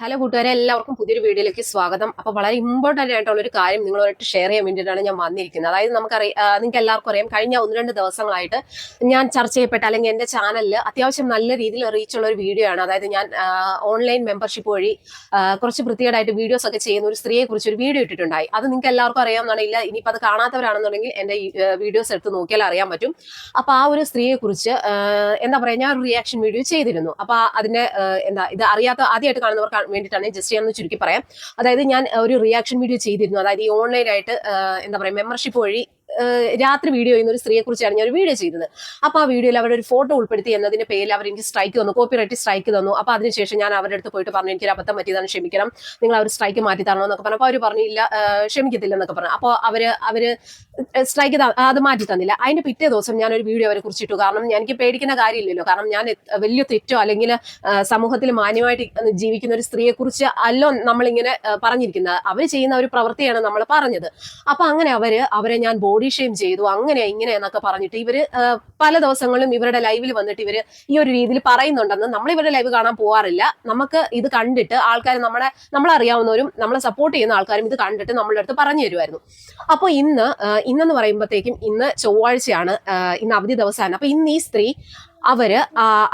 Hello കൂട്ടുകാരെ എല്ലാവർക്കും പുതിയൊരു വീഡിയോയിലേക്ക് സ്വാഗതം. അപ്പൊ വളരെ ഇമ്പോർട്ടന്റ് ആയിട്ടുള്ള ഒരു കാര്യം നിങ്ങളുമായിട്ട് ഷെയർ ചെയ്യാൻ വേണ്ടിയിട്ടാണ് ഞാൻ വന്നിരിക്കുന്നത്. അതായത് നമുക്കറിയാം നിങ്ങൾക്ക് എല്ലാവർക്കും അറിയാം കഴിഞ്ഞ ഒന്ന് രണ്ട് ദിവസങ്ങളായിട്ട് ഞാൻ ചർച്ച ചെയ്യപ്പെട്ട അല്ലെങ്കിൽ എന്റെ ചാനലിൽ അത്യാവശ്യം നല്ല രീതിയിൽ റീച്ചുള്ള ഒരു വീഡിയോ ആണ്. അതായത് ഞാൻ ഓൺലൈൻ മെമ്പർഷിപ്പ് വഴി കുറച്ച് വൃത്തികേടായിട്ട് വീഡിയോസ് ഒക്കെ ചെയ്യുന്ന ഒരു സ്ത്രീയെ കുറിച്ച് ഒരു വീഡിയോ ഇട്ടിട്ടുണ്ടായി. അത് നിങ്ങൾക്ക് എല്ലാവർക്കും അറിയാമെന്നാണെങ്കിൽ ഇനിയിപ്പോൾ അത് കാണാത്തവരാണെന്നുണ്ടെങ്കിൽ എന്റെ വീഡിയോസ് എടുത്ത് നോക്കിയാൽ അറിയാൻ പറ്റും. അപ്പൊ ആ ഒരു സ്ത്രീയെ കുറിച്ച് എന്താ പറയാ ഞാൻ ഒരു റിയാക്ഷൻ വീഡിയോ ചെയ്തിരുന്നു. അപ്പൊ ആ അതിന്റെ എന്താ ഇത് അറിയാത്ത ആദ്യമായിട്ട് കാണുന്നവർക്ക് വേണ്ടിയിട്ടാണ് ജസ്റ്റ് ഞാൻ ഒന്ന് ചുരുക്കി പറയാം. അതായത് ഞാൻ ഒരു റിയാക്ഷൻ വീഡിയോ ചെയ്തിരുന്നു. അതായത് ഈ ഓൺലൈനായിട്ട് എന്താ പറയുക മെമ്പർഷിപ്പ് വഴി രാത്രി വീഡിയോ ചെയ്യുന്ന ഒരു സ്ത്രീയെ കുറിച്ചാണ് ഞാൻ ഒരു വീഡിയോ ചെയ്തത്. അപ്പൊ ആ വീഡിയോയിൽ അവരുടെ ഒരു ഫോട്ടോ ഉൾപ്പെടുത്തി എന്നതിന്റെ പേരിൽ അവർ എനിക്ക് സ്ട്രൈക്ക് തന്നു കോപ്പിറൈറ്റ് സ്ട്രൈക്ക് തന്നു. അപ്പൊ അതിനുശേഷം ഞാൻ അവരുടെ അടുത്ത് പോയിട്ട് പറഞ്ഞു എനിക്ക് ഒരു അബദ്ധം പറ്റിയതാണ് ക്ഷമിക്കണം. നിങ്ങൾ അവർ സ്ട്രൈക്ക് മാറ്റി തരണം എന്നൊക്കെ പറഞ്ഞു. അപ്പൊ അവർ പറഞ്ഞില്ല ക്ഷമിക്കത്തില്ല എന്നൊക്കെ പറഞ്ഞു. അപ്പോൾ അവർ അവർ സ്ട്രൈക്ക് അത് മാറ്റി തന്നില്ല. അതിന്റെ പിറ്റേ ദിവസം ഞാൻ ഒരു വീഡിയോ അവരെ കുറിച്ചിട്ടു. കാരണം എനിക്ക് പേടിക്കുന്ന കാര്യമില്ലല്ലോ. കാരണം ഞാൻ വലിയ തെറ്റോ അല്ലെങ്കിൽ സമൂഹത്തിൽ മാന്യമായിട്ട് ജീവിക്കുന്ന ഒരു സ്ത്രീയെ കുറിച്ച് അല്ലോ നമ്മളിങ്ങനെ പറഞ്ഞിരിക്കുന്നത്. അവർ ചെയ്യുന്ന ഒരു പ്രവൃത്തിയാണ് നമ്മൾ പറഞ്ഞത്. അപ്പൊ അങ്ങനെ അവർ അവരെ ഞാൻ ബോഡി ഷെയിം ചെയ്തു അങ്ങനെ ഇങ്ങനെ എന്നൊക്കെ പറഞ്ഞിട്ട് ഇവർ പല ദിവസങ്ങളിലും ഇവരുടെ ലൈവിൽ വന്നിട്ട് ഇവർ ഈ ഒരു രീതിയിൽ പറയുന്നുണ്ടെന്ന് നമ്മൾ ഇവരുടെ ലൈവ് കാണാൻ പോവാറില്ല. നമുക്ക് ഇത് കണ്ടിട്ട് ആൾക്കാർ നമ്മളെ നമ്മളറിയാവുന്നവരും നമ്മളെ സപ്പോർട്ട് ചെയ്യുന്ന ആൾക്കാരും ഇത് കണ്ടിട്ട് നമ്മളുടെ അടുത്ത് പറഞ്ഞു തരുമായിരുന്നു. അപ്പോൾ ഇന്ന് ഇന്നെന്ന് പറയുമ്പോഴത്തേക്കും ഇന്ന് ചൊവ്വാഴ്ചയാണ് ഇന്ന് അവധി ദിവസമാണ്. അപ്പൊ ഇന്ന് ഈ സ്ത്രീ അവർ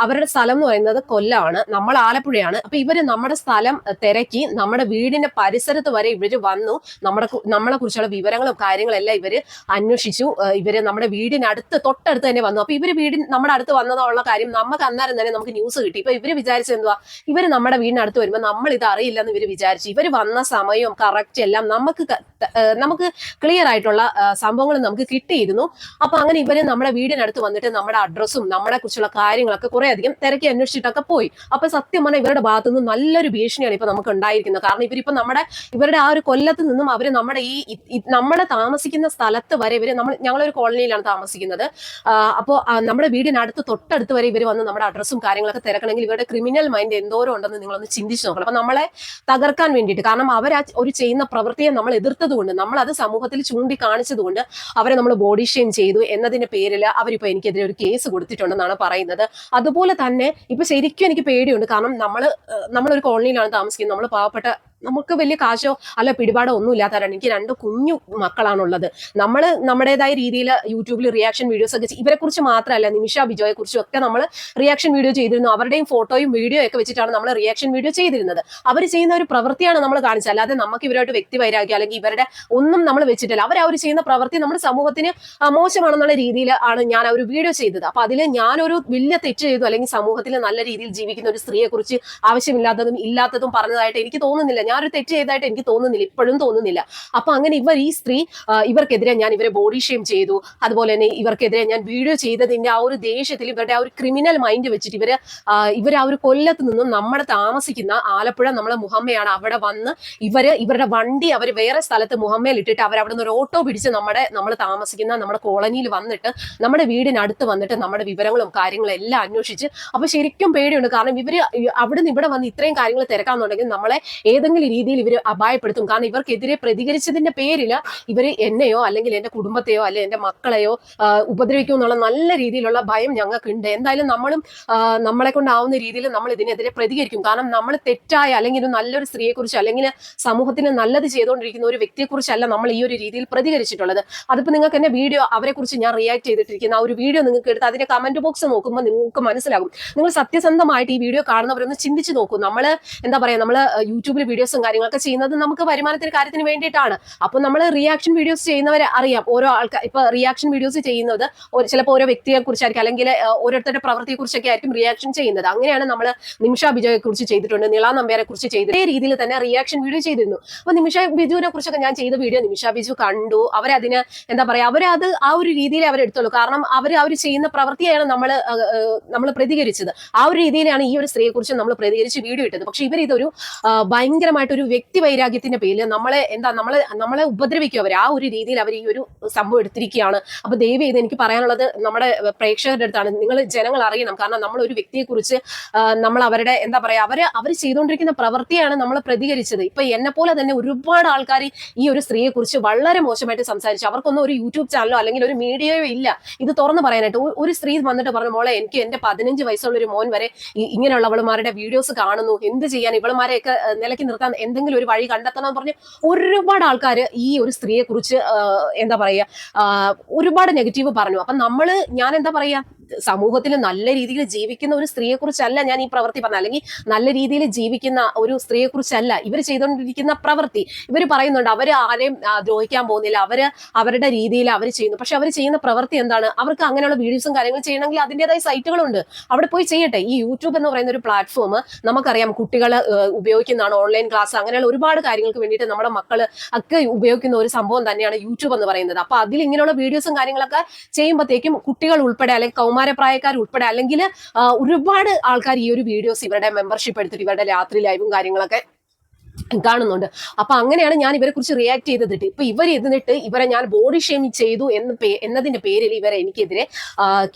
അവരുടെ സ്ഥലം എന്ന് പറയുന്നത് കൊല്ലമാണ് നമ്മൾ ആലപ്പുഴയാണ്. അപ്പൊ ഇവർ നമ്മുടെ സ്ഥലം തിരക്കി നമ്മുടെ വീടിന്റെ പരിസരത്ത് വരെ ഇവർ വന്നു. നമ്മുടെ നമ്മളെ കുറിച്ചുള്ള വിവരങ്ങളും കാര്യങ്ങളും എല്ലാം ഇവർ അന്വേഷിച്ചു. ഇവർ നമ്മുടെ വീടിനടുത്ത് തൊട്ടടുത്ത് തന്നെ വന്നു. അപ്പൊ ഇവർ വീടിന് നമ്മുടെ അടുത്ത് വന്നതുള്ള കാര്യം. നമുക്ക് അന്നേരം തന്നെ നമുക്ക് ന്യൂസ് കിട്ടി. ഇപ്പൊ ഇവർ വിചാരിച്ചത് എന്തുവാ? ഇവർ നമ്മുടെ വീടിനടുത്ത് വരുമ്പോൾ നമ്മൾ ഇത് അറിയില്ലെന്ന് ഇവർ വിചാരിച്ചു. ഇവർ വന്ന സമയവും കറക്റ്റ് എല്ലാം നമുക്ക് നമുക്ക് ക്ലിയർ ആയിട്ടുള്ള സംഭവങ്ങൾ നമുക്ക് കിട്ടിയിരുന്നു. അപ്പൊ അങ്ങനെ ഇവർ നമ്മുടെ വീടിനടുത്ത് വന്നിട്ട് നമ്മുടെ അഡ്രസ്സും നമ്മളെ കാര്യങ്ങളൊക്കെ കുറെ അധികം തിരക്കി അന്വേഷിച്ചിട്ടൊക്കെ പോയി. അപ്പൊ സത്യം പറഞ്ഞാൽ ഇവരുടെ ഭാഗത്തു നിന്ന് നല്ലൊരു ഭീഷണിയാണ് ഇപ്പൊ നമുക്ക് ഉണ്ടായിരിക്കുന്നത്. കാരണം ഇവരിപ്പോ നമ്മുടെ ഇവരുടെ ആ ഒരു കൊല്ലത്ത് നിന്നും അവർ നമ്മുടെ ഈ നമ്മുടെ താമസിക്കുന്ന സ്ഥലത്ത് വരെ ഇവർ നമ്മൾ ഞങ്ങളൊരു കോളനിയിലാണ് താമസിക്കുന്നത്. അപ്പോൾ നമ്മുടെ വീടിനടുത്ത് തൊട്ടടുത്ത് വരെ ഇവർ വന്ന് നമ്മുടെ അഡ്രസ്സും കാര്യങ്ങളൊക്കെ തിരക്കണമെങ്കിൽ ഇവരുടെ ക്രിമിനൽ മൈൻഡ് എന്തോരം ഉണ്ടെന്ന് നിങ്ങളൊന്ന് ചിന്തിച്ചു നോക്കണം. അപ്പൊ നമ്മളെ തകർക്കാൻ വേണ്ടിയിട്ട് കാരണം അവർ ഒരു ചെയ്യുന്ന പ്രവൃത്തിയെ നമ്മൾ എതിർത്തതുകൊണ്ട് നമ്മൾ അത് സമൂഹത്തിൽ ചൂണ്ടിക്കാണിച്ചത് കൊണ്ട് അവരെ നമ്മൾ ബോഡി ഷെയിം ചെയ്തു എന്നതിന്റെ പേരിൽ അവരിപ്പോ എനിക്കെതിരെ ഒരു കേസ് കൊടുത്തിട്ടുണ്ടെന്നാണ് പറയുന്നത് അതുപോലെ തന്നെ ഇപ്പൊ ശരിക്കും എനിക്ക് പേടിയുണ്ട്. കാരണം നമ്മൾ നമ്മളൊരു കോളനിയിലാണ് താമസിക്കുന്നത്. നമ്മൾ പാവപ്പെട്ട നമുക്ക് വലിയ കാശോ അല്ല പിടിപാടോ ഒന്നും ഇല്ലാത്തവരാണ് എനിക്ക് രണ്ട് കുഞ്ഞു മക്കളാണുള്ളത്. നമ്മൾ നമ്മുടേതായ രീതിയിൽ യൂട്യൂബിൽ റിയാക്ഷൻ വീഡിയോസ് ഒക്കെ ഇവരെ കുറിച്ച് മാത്രമല്ല നിമിഷ ബിജോയെ കുറിച്ചും ഒക്കെ നമ്മൾ റിയാക്ഷൻ വീഡിയോ ചെയ്തിരുന്നു. അവരുടെയും ഫോട്ടോയും വീഡിയോ ഒക്കെ വെച്ചിട്ടാണ് നമ്മൾ റിയാക്ഷൻ വീഡിയോ ചെയ്തിരുന്നത്. അവർ ചെയ്യുന്ന ഒരു പ്രവൃത്തിയാണ് നമ്മൾ കാണിച്ചത്. അല്ലാതെ നമുക്ക് ഇവരായിട്ട് വ്യക്തി വൈരാഗ്യം അല്ലെങ്കിൽ ഇവരുടെ ഒന്നും നമ്മൾ വെച്ചിട്ടില്ല. അവർ അവർ ചെയ്യുന്ന പ്രവൃത്തി നമ്മുടെ സമൂഹത്തിന് മോശമാണെന്നുള്ള രീതിയിൽ ആണ് ഞാൻ ആ ഒരു വീഡിയോ ചെയ്തത്. അപ്പൊ അതിൽ ഞാനൊരു വലിയ തെറ്റ് ചെയ്തു. അല്ലെങ്കിൽ സമൂഹത്തിൽ നല്ല രീതിയിൽ ജീവിക്കുന്ന ഒരു സ്ത്രീയെ കുറിച്ച് ആവശ്യമില്ലാത്തതും ഇല്ലാത്തതും പറഞ്ഞതായിട്ട് എനിക്ക് തോന്നുന്നില്ല. ഞാനൊരു തെറ്റ് ചെയ്തതായിട്ട് എനിക്ക് തോന്നുന്നില്ല ഇപ്പോഴും തോന്നുന്നില്ല. അപ്പൊ അങ്ങനെ ഇവർ ഈ സ്ത്രീ ഇവർക്കെതിരെ ഞാൻ ഇവരെ ബോഡി ഷെയിം ചെയ്തു. അതുപോലെ തന്നെ ഇവർക്കെതിരെ ഞാൻ വീഡിയോ ചെയ്തതിന്റെ ആ ഒരു ദേഷ്യത്തിൽ ഇവരുടെ ആ ഒരു ക്രിമിനൽ മൈൻഡ് വെച്ചിട്ട് ഇവർ ഇവർ ആ ഒരു കൊല്ലത്ത് നിന്നും നമ്മുടെ താമസിക്കുന്ന ആലപ്പുഴ നമ്മളെ മുഹമ്മയാണ് അവിടെ വന്ന് ഇവർ ഇവരുടെ വണ്ടി അവർ വേറെ സ്ഥലത്ത് മുഹമ്മയിൽ ഇട്ടിട്ട് അവർ അവിടെ നിന്ന് ഒരു ഓട്ടോ പിടിച്ച് നമ്മുടെ നമ്മൾ താമസിക്കുന്ന നമ്മുടെ കോളനിയിൽ വന്നിട്ട് നമ്മുടെ വീടിനടുത്ത് വന്നിട്ട് നമ്മുടെ വിവരങ്ങളും കാര്യങ്ങളും എല്ലാം അന്വേഷിച്ച്. അപ്പൊ ശരിക്കും പേടിയുണ്ട്. കാരണം ഇവർ അവിടെ നിന്ന് ഇവിടെ വന്ന് ഇത്രയും കാര്യങ്ങൾ തിരക്കാന്നുണ്ടെങ്കിൽ നമ്മളെ ഏതെങ്കിലും രീതിയിൽ ഇവർ അപായപ്പെടുത്തും. കാരണം ഇവർക്കെതിരെ പ്രതികരിച്ചതിന്റെ പേരിൽ ഇവർ എന്നെയോ അല്ലെങ്കിൽ എന്റെ കുടുംബത്തെയോ അല്ലെങ്കിൽ എന്റെ മക്കളെയോ ഉപദ്രവിക്കും എന്നുള്ള നല്ല രീതിയിലുള്ള ഭയം ഞങ്ങൾക്ക് ഉണ്ട് എന്തായാലും നമ്മളും നമ്മളെ കൊണ്ടാവുന്ന രീതിയിൽ നമ്മൾ ഇതിനെതിരെ പ്രതികരിക്കും. കാരണം നമ്മൾ തെറ്റായ അല്ലെങ്കിൽ ഒരു നല്ലൊരു സ്ത്രീയെക്കുറിച്ച് അല്ലെങ്കിൽ സമൂഹത്തിന് നല്ലത് ചെയ്തുകൊണ്ടിരിക്കുന്ന ഒരു വ്യക്തിയെക്കുറിച്ചല്ല നമ്മൾ ഈ ഒരു രീതിയിൽ പ്രതികരിച്ചിട്ടുള്ളത്. അതിപ്പോൾ നിങ്ങൾക്ക് എന്നെ വീഡിയോ അവരെക്കുറിച്ച് ഞാൻ റിയാക്ട് ചെയ്തിട്ടിരിക്കുന്ന. ആ ഒരു വീഡിയോ നിങ്ങൾക്ക് എടുത്ത് അതിന്റെ കമന്റ് ബോക്സ് നോക്കുമ്പോൾ നിങ്ങൾക്ക് മനസ്സിലാകും. നിങ്ങൾ സത്യസന്ധമായിട്ട് ഈ വീഡിയോ കാണുന്നവരൊന്ന് ചിന്തിച്ച് നോക്കൂ. നമ്മൾ എന്താ പറയുക നമ്മൾ യൂട്യൂബിൽ വീഡിയോസും കാര്യങ്ങളൊക്കെ ചെയ്യുന്നത് നമുക്ക് വരുമാനത്തിന് കാര്യത്തിന് വേണ്ടിയിട്ടാണ്. അപ്പൊ നമ്മൾ റിയാക്ഷൻ വീഡിയോസ് ചെയ്യുന്നവരെ അറിയാം. ഓരോ ആൾക്കാർ ഇപ്പൊ റിയാക്ഷൻ വീഡിയോസ് ചെയ്യുന്നത് ചിലപ്പോൾ ഓരോ വ്യക്തിയെ കുറിച്ചായിരിക്കും. അല്ലെങ്കിൽ ഓരോരുത്തരുടെ പ്രവൃത്തിയെ കുറിച്ചൊക്കെ ആയിരിക്കും റിയാക്ഷൻ ചെയ്യുന്നത്. അങ്ങനെയാണ് നമ്മൾ നിമിഷ ബിജോയെ കുറിച്ച് ചെയ്തിട്ടുണ്ട്. നിള നമ്പ്യാരെ കുറിച്ച് ചെയ്തിട്ട് ഇതേ രീതിയിൽ തന്നെ റിയാക്ഷൻ വീഡിയോ ചെയ്തിരുന്നു. അപ്പൊ നിമിഷ ബിജുവിനെ കുറിച്ചൊക്കെ ഞാൻ ചെയ്ത വീഡിയോ നിമിഷ ബിജു കണ്ടു. അവരതിന് എന്താ പറയാ അവരത് ആ ഒരു രീതിയിൽ അവരെടുത്തുള്ളൂ കാരണം അവർ അവർ ചെയ്യുന്ന പ്രവൃത്തിയാണ് നമ്മൾ നമ്മൾ പ്രതികരിച്ചത്. ആ ഒരു രീതിയിലാണ് ഈ ഒരു സ്ത്രീയെ കുറിച്ച് നമ്മൾ പ്രതികരിച്ച് വീഡിയോ ഇട്ടത്. പക്ഷെ ഇവർ ഇതൊരു ഭയങ്കര ഭയങ്കരമായിട്ട് ഒരു വ്യക്തി വൈരാഗ്യത്തിന്റെ പേരിൽ നമ്മളെ എന്താ നമ്മളെ നമ്മളെ ഉപദ്രവിക്കും അവർ ആ ഒരു രീതിയിൽ അവർ ഈ ഒരു സംഭവം എടുത്തിരിക്കുകയാണ്. അപ്പൊ ദയവ് ചെയ്ത് എനിക്ക് പറയാനുള്ളത് നമ്മുടെ പ്രേക്ഷകരുടെ അടുത്താണ്. നിങ്ങൾ ജനങ്ങൾ അറിയണം. കാരണം നമ്മൾ ഒരു വ്യക്തിയെ കുറിച്ച് നമ്മൾ അവരുടെ എന്താ പറയാ അവർ അവർ ചെയ്തുകൊണ്ടിരിക്കുന്ന പ്രവൃത്തിയാണ് നമ്മൾ പ്രതികരിച്ചത്. ഇപ്പൊ എന്നെ പോലെ തന്നെ ഒരുപാട് ആൾക്കാർ ഈ ഒരു സ്ത്രീയെ കുറിച്ച് വളരെ മോശമായിട്ട് സംസാരിച്ചു. അവർക്കൊന്നും ഒരു യൂട്യൂബ് ചാനലോ അല്ലെങ്കിൽ ഒരു മീഡിയയോ ഇല്ല. ഇത് തുറന്ന് പറയാനായിട്ട് ഒരു- സ്ത്രീ വന്നിട്ട് പറഞ്ഞു മോളെ എനിക്ക് എന്റെ പതിനഞ്ച് വയസ്സുള്ള ഒരു മോൻ വരെ ഇങ്ങനെയുള്ളവളുമാരുടെ വീഡിയോസ് കാണുന്നു. എന്ത് ചെയ്യാൻ? ഇവളുമാരെയൊക്കെ നിലയ്ക്ക് നിലയ്ക്ക് നിർത്താൻ എന്തെങ്കിലും ഒരു വഴി കണ്ടെത്തണം എന്ന് പറഞ്ഞ് ഒരുപാട് ആൾക്കാർ ഈ ഒരു സ്ത്രീയെ കുറിച്ച് എന്താ പറയുക ഒരുപാട് നെഗറ്റീവ് പറഞ്ഞു. അപ്പം നമ്മൾ ഞാൻ എന്താ പറയാ സമൂഹത്തിൽ നല്ല രീതിയിൽ ജീവിക്കുന്ന ഒരു സ്ത്രീയെ കുറിച്ചല്ല ഞാൻ ഈ പ്രവൃത്തി പറഞ്ഞ അല്ലെങ്കിൽ നല്ല രീതിയിൽ ജീവിക്കുന്ന ഒരു സ്ത്രീയെ കുറിച്ചല്ല ഇവർ ചെയ്തുകൊണ്ടിരിക്കുന്ന പ്രവൃത്തി. ഇവർ പറയുന്നുണ്ട് അവർ ആരെയും ദ്രോഹിക്കാൻ പോകുന്നില്ല. അവർ അവരുടെ രീതിയിൽ അവർ ചെയ്യുന്നു. പക്ഷെ അവർ ചെയ്യുന്ന പ്രവൃത്തി എന്താണ്? അവർക്ക് അങ്ങനെയുള്ള വീഡിയോസും കാര്യങ്ങളും ചെയ്യണമെങ്കിൽ അതിന്റെതായ സൈറ്റുകളുണ്ട്. അവിടെ പോയി ചെയ്യട്ടെ. ഈ യൂട്യൂബ് എന്ന് പറയുന്ന ഒരു പ്ലാറ്റ്ഫോം നമുക്കറിയാം കുട്ടികൾ ഉപയോഗിക്കുന്നതാണ് ഓൺലൈൻ ക്ലാസ് അങ്ങനെയുള്ള ഒരുപാട് കാര്യങ്ങൾക്ക് വേണ്ടിയിട്ട് നമ്മുടെ മക്കൾ ഒക്കെ ഉപയോഗിക്കുന്ന ഒരു സംഭവം തന്നെയാണ് യൂട്യൂബ് എന്ന് പറയുന്നത്. അപ്പൊ അതിൽ ഇങ്ങനെയുള്ള വീഡിയോസും കാര്യങ്ങളൊക്കെ ചെയ്യുമ്പോഴത്തേക്കും കുട്ടികൾ ഉൾപ്പെടെ അല്ലെങ്കിൽ കൗമാരപ്രായക്കാർ ഉൾപ്പെടെ അല്ലെങ്കിൽ ഒരുപാട് ആൾക്കാർ ഈ ഒരു വീഡിയോസ് ഇവരുടെ മെമ്പർഷിപ്പ് എടുത്തിട്ട് ഇവരുടെ രാത്രി ലൈവും കാര്യങ്ങളൊക്കെ കാണുന്നുണ്ട്. അപ്പൊ അങ്ങനെയാണ് ഞാൻ ഇവരെ കുറിച്ച് റിയാക്ട് ചെയ്തിട്ട് ഇപ്പൊ ഇവർ ഇരുന്നിട്ട് ഇവരെ ഞാൻ ബോഡി ഷേമിങ് ചെയ്തു എന്ന് എന്നതിന്റെ പേരിൽ ഇവരെ എനിക്കെതിരെ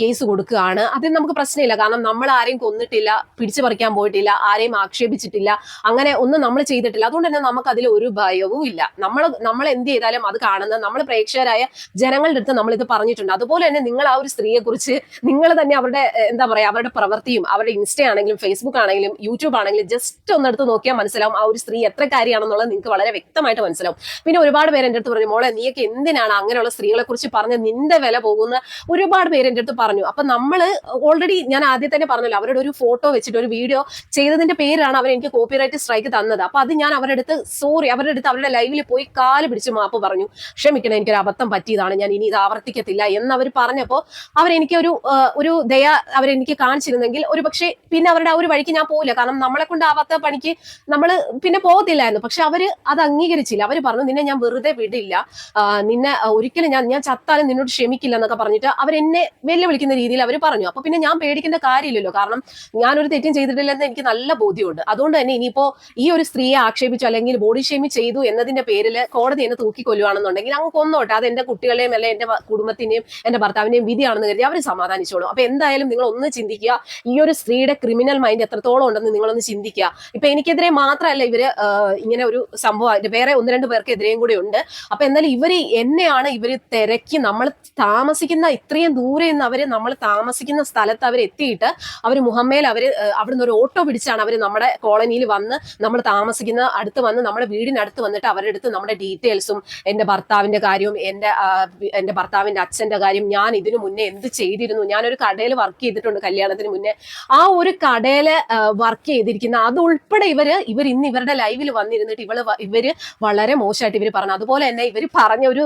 കേസ് കൊടുക്കുകയാണ്. അതിന് നമുക്ക് പ്രശ്നമില്ല. കാരണം നമ്മൾ ആരെയും കൊന്നിട്ടില്ല പിടിച്ചു പറിക്കാൻ പോയിട്ടില്ല ആരെയും ആക്ഷേപിച്ചിട്ടില്ല അങ്ങനെ ഒന്നും നമ്മൾ ചെയ്തിട്ടില്ല. അതുകൊണ്ട് തന്നെ നമുക്ക് അതിൽ ഒരു ഭയവും ഇല്ല. നമ്മൾ നമ്മൾ എന്ത് ചെയ്താലും അത് കാണുന്ന നമ്മൾ പ്രേക്ഷകരായ ജനങ്ങളുടെ അടുത്ത് നമ്മൾ ഇത് പറഞ്ഞിട്ടുണ്ട്. അതുപോലെ തന്നെ നിങ്ങൾ ആ ഒരു സ്ത്രീയെ കുറിച്ച് നിങ്ങൾ തന്നെ അവരുടെ എന്താ പറയാ അവരുടെ പ്രവൃത്തിയും അവരുടെ ഇൻസ്റ്റ ആണെങ്കിലും ഫേസ്ബുക്ക് ആണെങ്കിലും യൂട്യൂബ് ആണെങ്കിലും ജസ്റ്റ് ഒന്നെടുത്ത് നോക്കിയാൽ മനസ്സിലാവും ആ ഒരു സ്ത്രീ എത്ര കാര്യമാണെന്നുള്ളത് നിങ്ങൾക്ക് വളരെ വ്യക്തമായിട്ട് മനസ്സിലാവും. പിന്നെ ഒരുപാട് പേര് എന്റെ അടുത്ത് പറഞ്ഞു മോളെ നീയൊക്കെ എന്തിനാണ് അങ്ങനെയുള്ള സ്ത്രീകളെ കുറിച്ച് പറഞ്ഞ് നിന്റെ വില പോകുന്ന ഒരുപാട് പേര് എന്റെ അടുത്ത് പറഞ്ഞു. അപ്പൊ നമ്മൾ ഓൾറെഡി ഞാൻ ആദ്യം തന്നെ പറഞ്ഞല്ലോ അവരുടെ ഒരു ഫോട്ടോ വെച്ചിട്ട് ഒരു വീഡിയോ ചെയ്തതിന്റെ പേരാണ് അവർ എനിക്ക് കോപ്പിറൈറ്റ് സ്ട്രൈക്ക് തന്നത്. അപ്പൊ അത് ഞാൻ അവരുടെ അടുത്ത് സോറി അവരുടെ അടുത്ത് അവരുടെ ലൈവിൽ പോയി കാൽ പിടിച്ച് മാപ്പ് പറഞ്ഞു. ക്ഷമിക്കണം എനിക്കൊരു അബദ്ധം പറ്റിയതാണ്. ഞാൻ ഇനി ഇത് ആവർത്തിക്കത്തില്ല. എന്ന് അവർ പറഞ്ഞപ്പോൾ അവരെനിക്ക് ഒരു ഒരു ദയ അവരെനിക്ക് കാണിച്ചിരുന്നെങ്കിൽ ഒരു പക്ഷേ പിന്നെ അവരുടെ ആ ഒരു വഴിക്ക് ഞാൻ പോവില്ല. കാരണം നമ്മളെ കൊണ്ടാവാത്ത പണിക്ക് നമ്മൾ പിന്നെ പോകത്തില്ലായിരുന്നു പക്ഷെ അവർ അത് അംഗീകരിച്ചില്ല. അവർ പറഞ്ഞു നിന്നെ ഞാൻ വെറുതെ വിടില്ല. നിന്നെ ഒരിക്കലും ഞാൻ ഞാൻ ചത്താലും നിന്നോട് ക്ഷമിക്കില്ല എന്നൊക്കെ പറഞ്ഞിട്ട് എന്നെ വെല്ലുവിളിക്കുന്ന രീതിയിൽ അവർ പറഞ്ഞു. അപ്പൊ പിന്നെ ഞാൻ പേടിക്കേണ്ട കാര്യമില്ലല്ലോ. കാരണം ഞാനൊരു തെറ്റും ചെയ്തിട്ടില്ലെന്ന് എനിക്ക് നല്ല ബോധ്യമുണ്ട്. അതുകൊണ്ട് തന്നെ ഇനിയിപ്പോ ഈ ഒരു സ്ത്രീയെ ആക്ഷേപിച്ചു അല്ലെങ്കിൽ ബോഡി ഷേമി ചെയ്തു എന്നതിന്റെ പേരിൽ കോടതി എന്നെ തൂക്കിക്കൊല്ലുവാണെന്നുണ്ടെങ്കിൽ അങ്ങ് കൊന്നോട്ടെ. അത് എന്റെ കുട്ടികളെയും അല്ലെ എന്റെ കുടുംബത്തിന്റെയും എന്റെ ഭർത്താവിന്റെയും വിധിയാണെന്ന് കരുതി അവർ സമാധാനിച്ചോളും. അപ്പൊ എന്തായാലും നിങ്ങൾ ഒന്ന് ചിന്തിക്കുക. ഈ ഒരു സ്ത്രീയുടെ ക്രിമിനൽ മൈൻഡ് എത്രത്തോളം ഉണ്ടെന്ന് നിങ്ങളൊന്ന് ചിന്തിക്കുക. ഇപ്പൊ എനിക്കെതിരെ മാത്രമല്ല ഇവർ ഇങ്ങനെ ഒരു സംഭവം വേറെ ഒന്ന് രണ്ട് പേർക്ക് എതിരെയും കൂടെ ഉണ്ട്. അപ്പൊ എന്നാലും ഇവർ എന്നെയാണ് ഇവർ തിരക്കി നമ്മൾ താമസിക്കുന്ന ഇത്രയും ദൂരെ നിന്ന് അവർ നമ്മൾ താമസിക്കുന്ന സ്ഥലത്ത് അവർ എത്തിയിട്ട് അവർ മുഹമ്മയിൽ അവർ അവിടുന്ന് ഒരു ഓട്ടോ പിടിച്ചാണ് അവർ നമ്മുടെ കോളനിയിൽ വന്ന് നമ്മൾ താമസിക്കുന്ന അടുത്ത് വന്ന് നമ്മുടെ വീടിനടുത്ത് വന്നിട്ട് അവരുടെ അടുത്ത് നമ്മുടെ ഡീറ്റെയിൽസും എന്റെ ഭർത്താവിന്റെ കാര്യവും എന്റെ എന്റെ ഭർത്താവിന്റെ അച്ഛന്റെ കാര്യം ഞാൻ ഇതിനു മുന്നേ എന്ത് ചെയ്തിരുന്നു? ഞാൻ ഒരു കടയിൽ വർക്ക് ചെയ്തിട്ടുണ്ട് കല്യാണത്തിന് മുന്നേ. ആ ഒരു കടയിൽ വർക്ക് ചെയ്തിരിക്കുന്ന അത് ഉൾപ്പെടെ ഇവർ ഇവർ ഇന്ന് ഇവരുടെ ലൈവിൽ വന്നിരുന്നിട്ട് ഇവൾ ഇവർ വളരെ മോശമായിട്ട് ഇവർ പറഞ്ഞു. അതുപോലെ തന്നെ ഇവർ പറഞ്ഞ ഒരു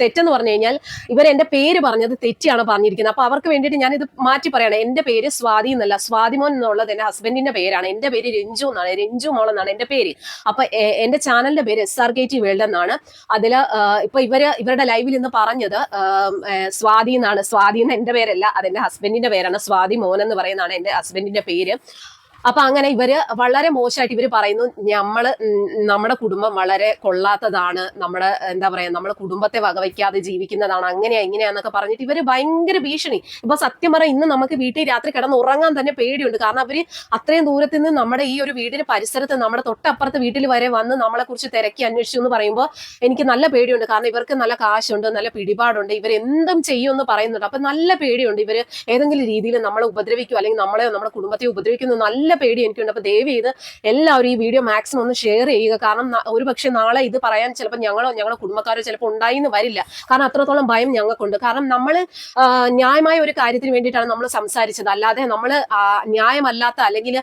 തെറ്റെന്ന് പറഞ്ഞു കഴിഞ്ഞാൽ ഇവർ എന്റെ പേര് പറഞ്ഞത് തെറ്റിയാണ് പറഞ്ഞിരിക്കുന്നത്. അപ്പൊ അവർക്ക് വേണ്ടിയിട്ട് ഞാനിത് മാറ്റി പറയണം. എന്റെ പേര് സ്വാതി എന്നല്ല സ്വാതിമോൻ എന്നുള്ളത് എന്റെ ഹസ്ബൻഡിന്റെ പേരാണ്. എന്റെ പേര് രഞ്ജു എന്നാണ്. രഞ്ജു മോൾ എന്നാണ് എന്റെ പേര്. അപ്പൊ എന്റെ ചാനലിന്റെ പേര് S R K T world എന്നാണ്. അതിൽ ഇപ്പൊ ഇവർ ഇവരുടെ ലൈവിൽ ഇന്ന് പറഞ്ഞത് സ്വാതി എന്നാണ്. സ്വാതി എന്ന് എന്റെ പേരല്ല അതെന്റെ ഹസ്ബൻഡിന്റെ പേരാണ്. സ്വാതി മോൻ എന്ന് പറയുന്നതാണ് എന്റെ ഹസ്ബൻഡിന്റെ പേര്. അപ്പൊ അങ്ങനെ ഇവർ വളരെ മോശമായിട്ട് ഇവർ പറയുന്നു നമ്മൾ നമ്മുടെ കുടുംബം വളരെ കൊള്ളാത്തതാണ് നമ്മുടെ എന്താ പറയാ നമ്മുടെ കുടുംബത്തെ വകവയ്ക്കാതെ ജീവിക്കുന്നതാണ് അങ്ങനെയാ ഇങ്ങനെയാന്നൊക്കെ പറഞ്ഞിട്ട് ഇവർ ഭയങ്കര ഭീഷണി. ഇപ്പൊ സത്യം പറയാം ഇന്ന് നമുക്ക് വീട്ടിൽ രാത്രി കിടന്ന് ഉറങ്ങാൻ തന്നെ പേടിയുണ്ട്. കാരണം അവർ അത്രയും ദൂരത്ത് നിന്ന് നമ്മുടെ ഈ ഒരു വീടിന് പരിസരത്ത് നമ്മുടെ തൊട്ടപ്പുറത്ത് വീട്ടിൽ വരെ വന്ന് നമ്മളെ കുറിച്ച് തിരക്കി അന്വേഷിച്ചു എന്ന് പറയുമ്പോൾ എനിക്ക് നല്ല പേടിയുണ്ട്. കാരണം ഇവർക്ക് നല്ല കാശുണ്ട് നല്ല പിടിപാടുണ്ട്. ഇവർ എന്തും ചെയ്യുമെന്ന് പറയുന്നുണ്ട്. അപ്പൊ നല്ല പേടിയുണ്ട് ഇവർ ഏതെങ്കിലും രീതിയിൽ നമ്മളെ ഉപദ്രവിക്കും അല്ലെങ്കിൽ നമ്മളെ നമ്മുടെ കുടുംബത്തെ ഉപദ്രവിക്കുന്നു നല്ല പേടി എനിക്കുണ്ട്. അപ്പൊ ദയവ് ചെയ്ത് എല്ലാവരും ഈ വീഡിയോ മാക്സിമം ഒന്ന് ഷെയർ ചെയ്യുക. കാരണം ഒരു പക്ഷേ നാളെ ഇത് പറയാൻ ചിലപ്പോൾ ഞങ്ങളോ ഞങ്ങളുടെ കുടുംബക്കാരോ ചിലപ്പോൾ ഉണ്ടായി എന്ന് വരില്ല. കാരണം അത്രത്തോളം ഭയം ഞങ്ങൾക്കുണ്ട്. കാരണം നമ്മൾ ന്യായമായ ഒരു കാര്യത്തിന് വേണ്ടിയിട്ടാണ് നമ്മൾ സംസാരിച്ചത്. അല്ലാതെ നമ്മൾ ന്യായമല്ലാത്ത അല്ലെങ്കിൽ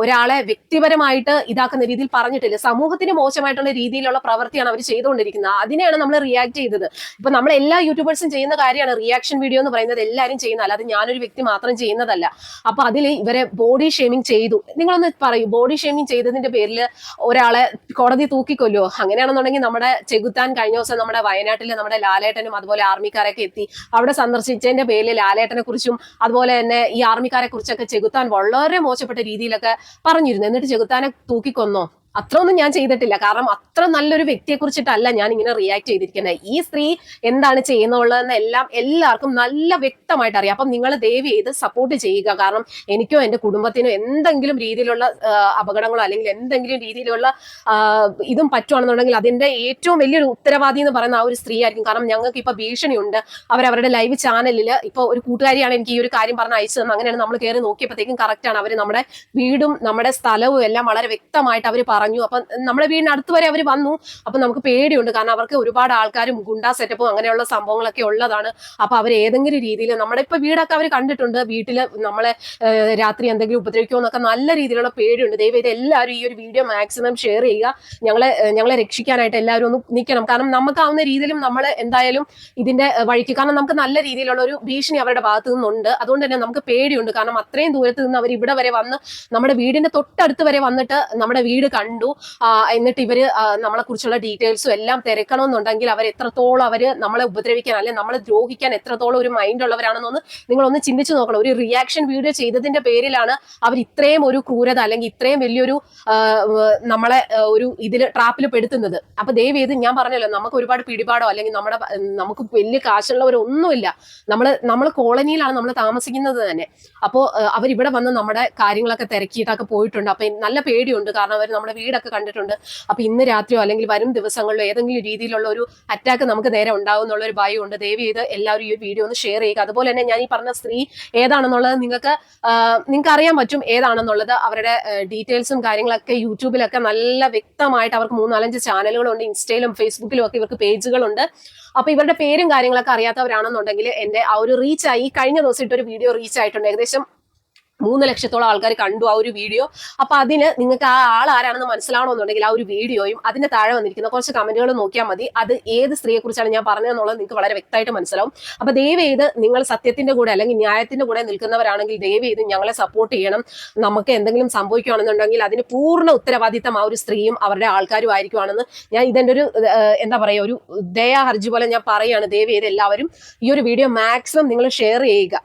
ഒരാളെ വ്യക്തിപരമായിട്ട് ഇതാക്കുന്ന രീതിയിൽ പറഞ്ഞിട്ടില്ല. സമൂഹത്തിന് മോശമായിട്ടുള്ള രീതിയിലുള്ള പ്രവൃത്തിയാണ് അവർ ചെയ്തുകൊണ്ടിരിക്കുന്നത്. അതിനെയാണ് നമ്മൾ റിയാക്ട് ചെയ്തത്. ഇപ്പൊ നമ്മൾ എല്ലാ യൂട്യൂബേഴ്സും ചെയ്യുന്ന കാര്യമാണ് റിയാക്ഷൻ വീഡിയോ എന്ന് പറയുന്നത് എല്ലാവരും ചെയ്യുന്ന അല്ലാതെ ഞാനൊരു വ്യക്തി മാത്രം ചെയ്യുന്നതല്ല. അപ്പൊ അതിൽ ഇവരെ ബോഡി ഷേമിങ് ചെയ്തു. നിങ്ങളൊന്ന് പറയൂ ബോഡി ഷേമിങ് ചെയ്തതിന്റെ പേരിൽ ഒരാളെ കോടതി തൂക്കിക്കൊല്ലോ അങ്ങനെയാണെന്നുണ്ടെങ്കിൽ നമ്മുടെ ചെകുത്താൻ കഴിഞ്ഞ ദിവസം നമ്മുടെ വയനാട്ടിലെ നമ്മുടെ ലാലേട്ടനും അതുപോലെ ആർമിക്കാരൊക്കെ എത്തി. അവിടെ സന്ദർശിച്ചതിന്റെ പേരിൽ ലാലേട്ടനെ കുറിച്ചും അതുപോലെ തന്നെ ഈ ആർമിക്കാരെ കുറിച്ചൊക്കെ ചെകുത്താൻ വളരെ മോശപ്പെട്ട രീതിയിലൊക്കെ പറഞ്ഞിരുന്നു. എന്നിട്ട് ചെകുത്താനെ തൂക്കിക്കൊന്നോ? അത്ര ഒന്നും ഞാൻ ചെയ്തിട്ടില്ല. കാരണം അത്ര നല്ലൊരു വ്യക്തിയെ കുറിച്ചിട്ടല്ല ഞാൻ ഇങ്ങനെ റിയാക്ട് ചെയ്തിരിക്കുന്നത് ഈ സ്ത്രീ എന്താണ് ചെയ്യുന്നുള്ളതെന്ന് എല്ലാം എല്ലാവർക്കും നല്ല വ്യക്തമായിട്ട് അറിയാം. അപ്പം നിങ്ങൾ ദയവ് ചെയ്ത് സപ്പോർട്ട് ചെയ്യുക. കാരണം എനിക്കോ എന്റെ കുടുംബത്തിനോ എന്തെങ്കിലും രീതിയിലുള്ള അപകടങ്ങളോ അല്ലെങ്കിൽ എന്തെങ്കിലും രീതിയിലുള്ള ഇതും പറ്റുവാണെന്നുണ്ടെങ്കിൽ അതിന്റെ ഏറ്റവും വലിയൊരു ഉത്തരവാദി എന്ന് പറയുന്ന ആ ഒരു സ്ത്രീ ആയിരിക്കും. കാരണം ഞങ്ങൾക്ക് ഇപ്പൊ ഭീഷണിയുണ്ട്. അവരവരുടെ ലൈവ് ചാനലിൽ ഇപ്പോൾ ഒരു കൂട്ടുകാരിയാണ് എനിക്ക് ഈ ഒരു കാര്യം പറഞ്ഞ് അയച്ചു തന്നെ അങ്ങനെയാണ് നമ്മൾ കയറി നോക്കിയപ്പോഴത്തേക്കും കറക്റ്റാണ് അവർ നമ്മുടെ വീടും നമ്മുടെ സ്ഥലവും എല്ലാം വളരെ വ്യക്തമായിട്ട് അവർ പറഞ്ഞു അപ്പം നമ്മുടെ വീടിന് അടുത്ത് വരെ അവർ വന്നു. അപ്പൊ നമുക്ക് പേടിയുണ്ട്. കാരണം അവർക്ക് ഒരുപാട് ആൾക്കാരും ഗുണ്ടാ സെറ്റപ്പും അങ്ങനെയുള്ള സംഭവങ്ങളൊക്കെ ഉള്ളതാണ്. അപ്പൊ അവർ ഏതെങ്കിലും രീതിയിൽ നമ്മുടെ ഇപ്പൊ വീടൊക്കെ അവർ കണ്ടിട്ടുണ്ട്. വീട്ടിൽ നമ്മളെ രാത്രി എന്തെങ്കിലും ഉപദ്രവിക്കുമോ എന്നൊക്കെ നല്ല രീതിയിലുള്ള പേടിയുണ്ട്. ദയവ് ഇത് എല്ലാവരും ഈ ഒരു വീഡിയോ മാക്സിമം ഷെയർ ചെയ്യുക. ഞങ്ങളെ ഞങ്ങളെ രക്ഷിക്കാനായിട്ട് എല്ലാവരും ഒന്ന് നിൽക്കണം. കാരണം നമുക്കാവുന്ന രീതിയിലും നമ്മൾ എന്തായാലും ഇതിന്റെ വഴിക്ക് കാരണം നമുക്ക് നല്ല രീതിയിലുള്ള ഒരു ഭീഷണി അവരുടെ ഭാഗത്തു നിന്നുണ്ട്. അതുകൊണ്ട് തന്നെ നമുക്ക് പേടിയുണ്ട്. കാരണം അത്രയും ദൂരത്ത് നിന്ന് അവർ ഇവിടെ വരെ വന്ന് നമ്മുടെ വീടിന്റെ തൊട്ടടുത്ത് വരെ വന്നിട്ട് നമ്മുടെ വീട് കണ്ടു ആ, എന്നിട്ട് ഇവർ നമ്മളെ കുറിച്ചുള്ള ഡീറ്റെയിൽസും എല്ലാം തിരക്കണമെന്നുണ്ടെങ്കിൽ അവർ എത്രത്തോളം അവർ നമ്മളെ ഉപദ്രവിക്കാൻ അല്ലെങ്കിൽ നമ്മളെ ദ്രോഹിക്കാൻ എത്രത്തോളം ഒരു മൈൻഡ് ഉള്ളവരാണെന്നൊന്ന് നിങ്ങളൊന്ന് ചിന്തിച്ചു നോക്കണം. ഒരു റിയാക്ഷൻ വീഡിയോ ചെയ്തതിന്റെ പേരിലാണ് അവർ ഇത്രയും ഒരു ക്രൂരത അല്ലെങ്കിൽ ഇത്രയും വലിയൊരു നമ്മളെ ഒരു ഇതിൽ ട്രാപ്പിൽ പെടുത്തുന്നത്. അപ്പൊ ദയവ് ചെയ്ത് ഞാൻ പറഞ്ഞല്ലോ നമുക്ക് ഒരുപാട് പിടിപാടോ അല്ലെങ്കിൽ നമ്മുടെ നമുക്ക് വലിയ കാശുള്ളവരൊന്നുമില്ല. നമ്മൾ നമ്മൾ കോളനിയിലാണ് നമ്മൾ താമസിക്കുന്നത് തന്നെ. അപ്പോൾ അവരിവിടെ വന്ന് നമ്മുടെ കാര്യങ്ങളൊക്കെ തിരക്കിയിട്ടൊക്കെ പോയിട്ടുണ്ട്. അപ്പൊ നല്ല പേടിയുണ്ട്. കാരണം അവർ നമ്മുടെ വീടൊക്കെ കണ്ടിട്ടുണ്ട്. അപ്പൊ ഇന്ന് രാത്രിയോ അല്ലെങ്കിൽ വരും ദിവസങ്ങളിലോ ഏതെങ്കിലും രീതിയിലുള്ള ഒരു അറ്റാക്ക് നമുക്ക് നേരെ ഉണ്ടാവും ഒരു ഉണ്ട്. ദയവ് ചെയ്ത് എല്ലാവരും ഈ വീഡിയോ ഒന്ന് ഷെയർ ചെയ്യുക. അതുപോലെ തന്നെ ഞാൻ ഈ പറഞ്ഞ സ്ത്രീ ഏതാണെന്നുള്ളത് നിങ്ങൾക്ക് നിങ്ങൾക്ക് അറിയാൻ പറ്റും ഏതാണെന്നുള്ളത്. അവരുടെ ഡീറ്റെയിൽസും കാര്യങ്ങളൊക്കെ യൂട്യൂബിലൊക്കെ നല്ല വ്യക്തമായിട്ട് അവർക്ക് മൂന്നാലഞ്ച് ചാനലുകളുണ്ട്. ഇൻസ്റ്റയിലും ഫേസ്ബുക്കിലും ഒക്കെ ഇവർക്ക് പേജുകളുണ്ട്. അപ്പൊ ഇവരുടെ പേരും കാര്യങ്ങളൊക്കെ അറിയാത്തവരാണെന്നുണ്ടെങ്കിൽ എന്റെ ആ ഒരു റീച്ച് ആയി. കഴിഞ്ഞ ദിവസം ഇട്ടൊരു വീഡിയോ റീച്ച് ആയിട്ടുണ്ട്. ഏകദേശം മൂന്ന് ലക്ഷത്തോളം ആൾക്കാർ കണ്ടു ആ ഒരു വീഡിയോ. അപ്പൊ അതിന് നിങ്ങൾക്ക് ആ ആൾ ആരാണെന്ന് മനസ്സിലാവണമെന്നുണ്ടെങ്കിൽ ആ ഒരു വീഡിയോയും അതിന്റെ താഴെ വന്നിരിക്കുന്ന കുറച്ച് കമന്റുകൾ നോക്കിയാൽ മതി. അത് ഏത് സ്ത്രീയെ കുറിച്ചാണ് ഞാൻ പറഞ്ഞതെന്നുള്ളത് നിങ്ങൾക്ക് വളരെ വ്യക്തമായിട്ട് മനസ്സിലാവും. അപ്പൊ ദയവ് ചെയ്ത് നിങ്ങൾ സത്യത്തിന്റെ കൂടെ അല്ലെങ്കിൽ ന്യായത്തിന്റെ കൂടെ നിൽക്കുന്നവരാണെങ്കിൽ ദയവ് ചെയ്ത് ഞങ്ങളെ സപ്പോർട്ട് ചെയ്യണം. നമുക്ക് എന്തെങ്കിലും സംഭവിക്കുകയാണെന്നുണ്ടെങ്കിൽ അതിന് പൂർണ ഉത്തരവാദിത്തം ആ ഒരു സ്ത്രീയും അവരുടെ ആൾക്കാരും ആയിരിക്കുവാണെന്ന് ഞാൻ ഇതിന്റെ ഒരു എന്താ പറയുക ഒരു ദയാ ഹർജി പോലെ ഞാൻ പറയുകയാണ് ദയവ് ചെയ്ത് എല്ലാവരും ഈ ഒരു വീഡിയോ മാക്സിമം നിങ്ങൾ ഷെയർ ചെയ്യുക.